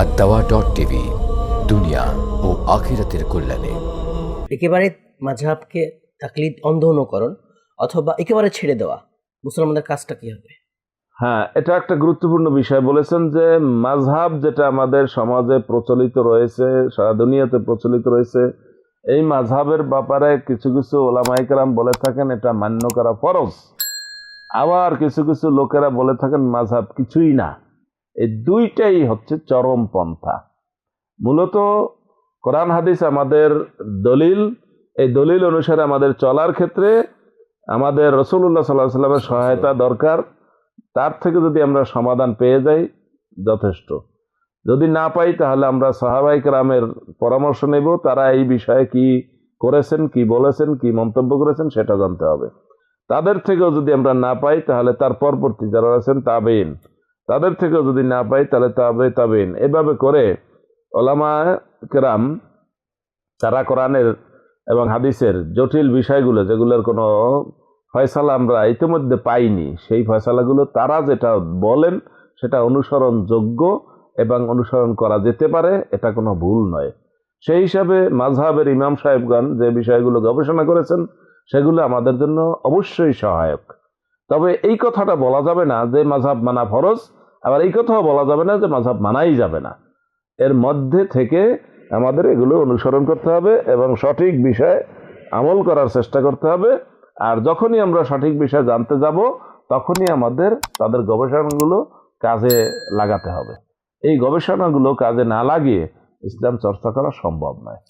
আর দাওয়া dot TV দুনিয়া ও আখিরাতের কল্যাণে। একেবারে মাঝহাবকে তাকলিদ অন্ধ অনুকরণ অথবা একেবারে ছেড়ে দেওয়া মুসলমানদের কাজটা কি হবে? হ্যাঁ এটা একটা গুরুত্বপূর্ণ বিষয়। বলেছেন যে মাঝহাব যেটা আমাদের সমাজে প্রচলিত রয়েছে সারা দুনিয়াতে প্রচলিত রয়েছে এই মাঝহাবের ব্যাপারে কিছু কিছু ওলামাইকেরাম বলে থাকেন এটা মান্য করা ফরজ। আবার কিছু কিছু লোকেরা বলে থাকেন মাঝহাব কিছুই না। এই দুইটাই হচ্ছে চরম পন্থা। মূলত কোরআন হাদিস আমাদের দলিল, এই দলিল অনুসারে আমাদের চলার ক্ষেত্রে আমাদের রসুল্লাহ সাল্লাহ সাল্লামের সহায়তা দরকার। তার থেকে যদি আমরা সমাধান পেয়ে যাই, যথেষ্ট। যদি না পাই, তাহলে আমরা সাহাবাই রামের পরামর্শ নেব, তারা এই বিষয়ে কি করেছেন, কি বলেছেন, কি মন্তব্য করেছেন, সেটা জানতে হবে। তাদের থেকেও যদি আমরা না পাই, তাহলে তার পরবর্তী যারা আছেন তাবেইন তাদের থেকেও যদি না পাই, তাহলে তাবে তাবেইন। এভাবে করে ওলামা কেরাম তারা কোরআনের এবং হাদিসের জটিল বিষয়গুলো, যেগুলোর কোনো ফয়সালা আমরা ইতিমধ্যে পাইনি, সেই ফয়সালাগুলো তারা যেটা বলেন, সেটা অনুসরণযোগ্য এবং অনুসরণ করা যেতে পারে, এটা কোনো ভুল নয়। সেই হিসাবে মাঝহাবের ইমাম সাহেবগণ যে বিষয়গুলো গবেষণা করেছেন, সেগুলো আমাদের জন্য অবশ্যই সহায়ক। তবে এই কথাটা বলা যাবে না যে মাঝহাব মানা ফরজ, আবার এই কথাও বলা যাবে না যে মাঝহাব মানাই যাবে না। এর মধ্যে থেকে আমাদের এগুলো অনুসরণ করতে হবে এবং সঠিক বিষয়ে আমল করার চেষ্টা করতে হবে। আর যখনই আমরা সঠিক বিষয় জানতে যাব, তখনই আমাদের তাদের গবেষণাগুলো কাজে লাগাতে হবে। এই গবেষণাগুলো কাজে না লাগিয়ে ইসলাম চর্চা করা সম্ভব নয়।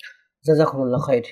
জাজাকুমুল্লাহ খাইর।